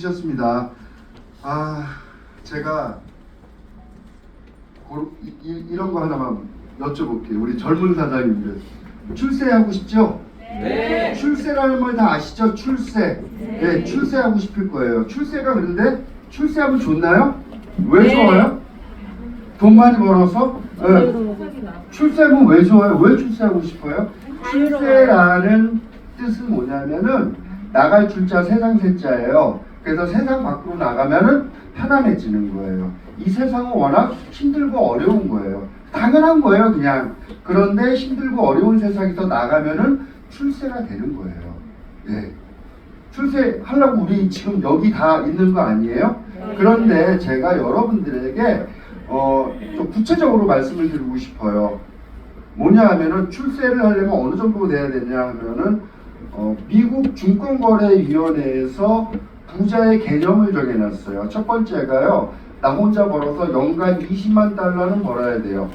있으셨습니다. 아, 제가 고르- 이, 이- 이런 거 하나만 여쭤볼게요. 우리 젊은 사장님들 출세하고 싶죠? 네. 출세라는 말 다 아시죠? 출세. 네, 출세하고 싶을 거예요. 출세가 그런데 출세하면 좋나요? 왜 네. 좋아요? 돈 많이 벌어서? 네. 출세하면 왜 좋아요? 왜 출세하고 싶어요? 출세라는 뜻은 뭐냐면은 나갈 출자 세상 세자예요. 그래서 세상 밖으로 나가면은 편안해지는 거예요. 이 세상은 워낙 힘들고 어려운 거예요. 당연한 거예요, 그냥. 그런데 힘들고 어려운 세상에서 나가면은 출세가 되는 거예요. 예. 출세하려고 우리 지금 여기 다 있는 거 아니에요? 그런데 제가 여러분들에게 어, 좀 구체적으로 말씀을 드리고 싶어요. 뭐냐 하면은 출세를 하려면 어느 정도 돼야 되냐 하면은 어, 미국 증권거래위원회에서 부자의 개념을 정해놨어요. 첫 번째가요. 나 혼자 벌어서 연간 20만 달러는 벌어야 돼요.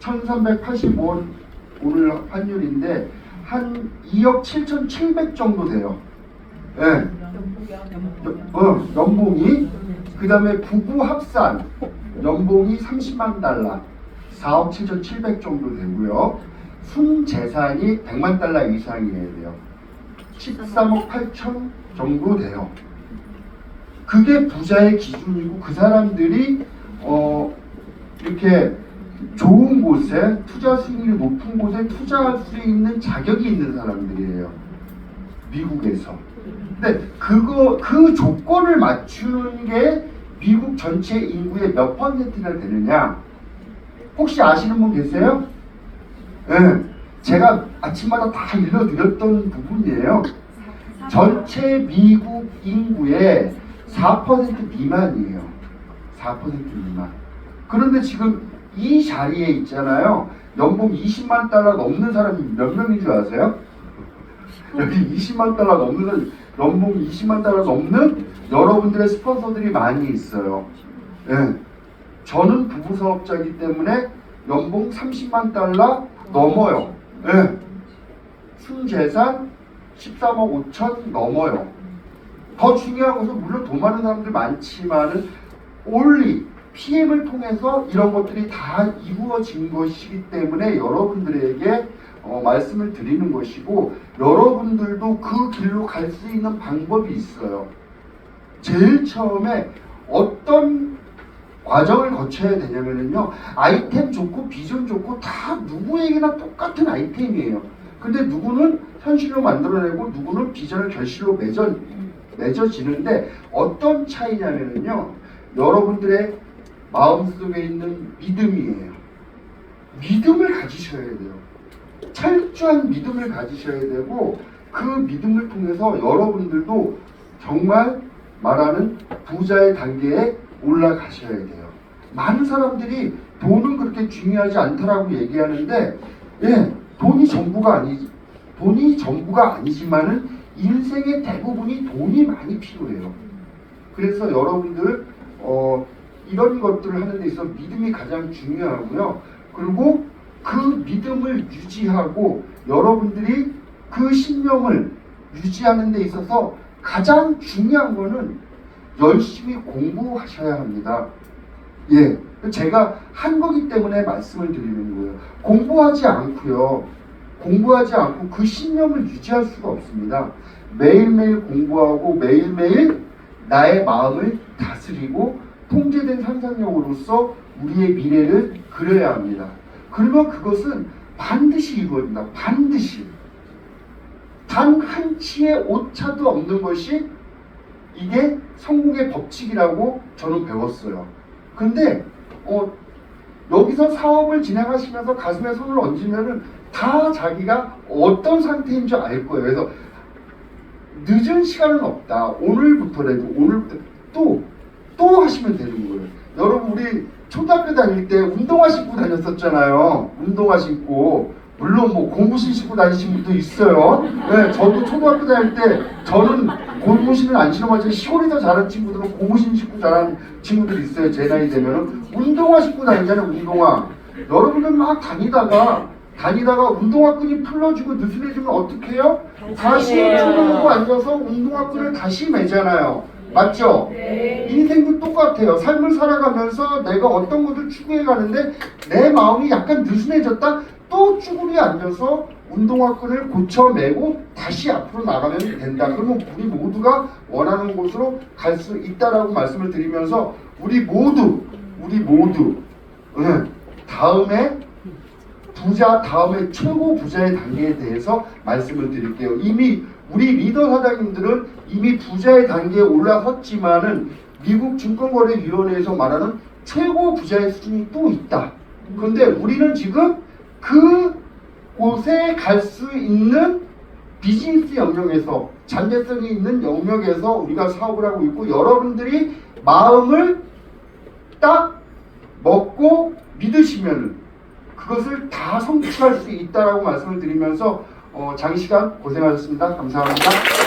1385원 오늘 환율인데 한 2억 7,700 정도 돼요. 예. 어, 연봉이 그 다음에 부부 합산 연봉이 30만 달러 4억 7,700 정도 되고요. 순 재산이 100만 달러 이상이어야 돼요. 13억 8천 정도 돼요. 그게 부자의 기준이고 그 사람들이 어 이렇게 좋은 곳에 투자 수익률이 높은 곳에 투자할 수 있는 자격이 있는 사람들이에요. 미국에서. 근데 그거 그 조건을 맞추는 게 미국 전체 인구의 몇 퍼센트가 되느냐? 혹시 아시는 분 계세요? 예. 제가 아침마다 다 일러드렸던 부분이에요. 전체 미국 인구의 4% 미만이에요. 4% 미만. 그런데 지금 이 자리에 있잖아요. 연봉 20만 달러 넘는 사람이 몇 명인 줄 아세요? 여기 20만 달러 넘는 연봉 20만 달러 넘는 여러분들의 스폰서들이 많이 있어요. 예. 저는 부부 사업자이기 때문에 연봉 30만 달러 넘어요. 예. 순 재산 13억 5천 넘어요. 더 중요한 것은 물론 돈 많은 사람들 많지만은 올리 PM을 통해서 이런 것들이 다 이루어진 것이기 때문에 여러분들에게 어, 말씀을 드리는 것이고 여러분들도 그 길로 갈 수 있는 방법이 있어요. 제일 처음에 어떤 과정을 거쳐야 되냐면요 아이템 좋고 비전 좋고 다 누구에게나 똑같은 아이템이에요. 근데 누구는 현실로 만들어내고 누구는 비전을 결실로 맺어 맺어지는데 어떤 차이냐면요 여러분들의 마음속에 있는 믿음이에요. 믿음을 가지셔야 돼요. 철저한 믿음을 가지셔야 되고 그 믿음을 통해서 여러분들도 정말 말하는 부자의 단계에 올라가셔야 돼요. 많은 사람들이 돈은 그렇게 중요하지 않다라고 얘기하는데 예, 돈이 전부가 아니 돈이 전부가 아니지만은 인생의 대부분이 돈이 많이 필요해요. 그래서 여러분들 어, 이런 것들을 하는 데 있어서 믿음이 가장 중요하고요. 그리고 그 믿음을 유지하고 여러분들이 그 신념을 유지하는 데 있어서 가장 중요한 거는 열심히 공부하셔야 합니다. 예. 제가 한 거기 때문에 말씀을 드리는 거예요. 공부하지 않고요. 공부하지 않고 그 신념을 유지할 수가 없습니다. 매일매일 공부하고 매일매일 나의 마음을 다스리고 통제된 상상력으로서 우리의 미래를 그려야 합니다. 그러면 그것은 반드시 이루어진다. 반드시. 단 한 치의 오차도 없는 것이 이게 성공의 법칙이라고 저는 배웠어요. 근데 어, 여기서 사업을 진행하시면서 가슴에 손을 얹으면은 다 자기가 어떤 상태인 줄 알 거예요. 그래서 늦은 시간은 없다. 오늘부터라도 오늘부터 또또 하시면 되는 거예요. 여러분 우리 초등학교 다닐 때 운동화 신고 다녔었잖아요. 운동화 신고 물론 뭐 고무신 신고 다니신 분도 있어요. 네, 저도 초등학교 다닐 때 저는 고무신을 안 신어가지고 시골이 더 자란 친구들은 고무신 신고 자란 친구들이 있어요. 제 나이 되면은 운동화 신고 다니잖아요. 운동화. 여러분들 막 다니다가 다니다가 운동화 끈이 풀러지고 느슨해지면 어떻게 해요? 다시. 초등하고 앉아서 운동화 끈을 다시 매잖아요. 맞죠? 네. 인생도 똑같아요. 삶을 살아가면서 내가 어떤 것을 추구해 가는데 내 마음이 약간 느슨해졌다. 또 쭈그리 앉아서 운동화끈을 고쳐매고 다시 앞으로 나가면 된다. 그러면 우리 모두가 원하는 곳으로 갈 수 있다라고 말씀을 드리면서 우리 모두 우리 모두 예, 다음에 부자 다음에 최고 부자의 단계에 대해서 말씀을 드릴게요. 이미 우리 리더 사장님들은 이미 부자의 단계에 올라섰지만은 미국 증권거래위원회에서 말하는 최고 부자의 수준이 또 있다. 그런데 우리는 지금 그 곳에 갈 수 있는 비즈니스 영역에서 잠재성이 있는 영역에서 우리가 사업을 하고 있고 여러분들이 마음을 딱 먹고 믿으시면 그것을 다 성취할 수 있다라고 말씀을 드리면서 어, 장시간 고생하셨습니다. 감사합니다.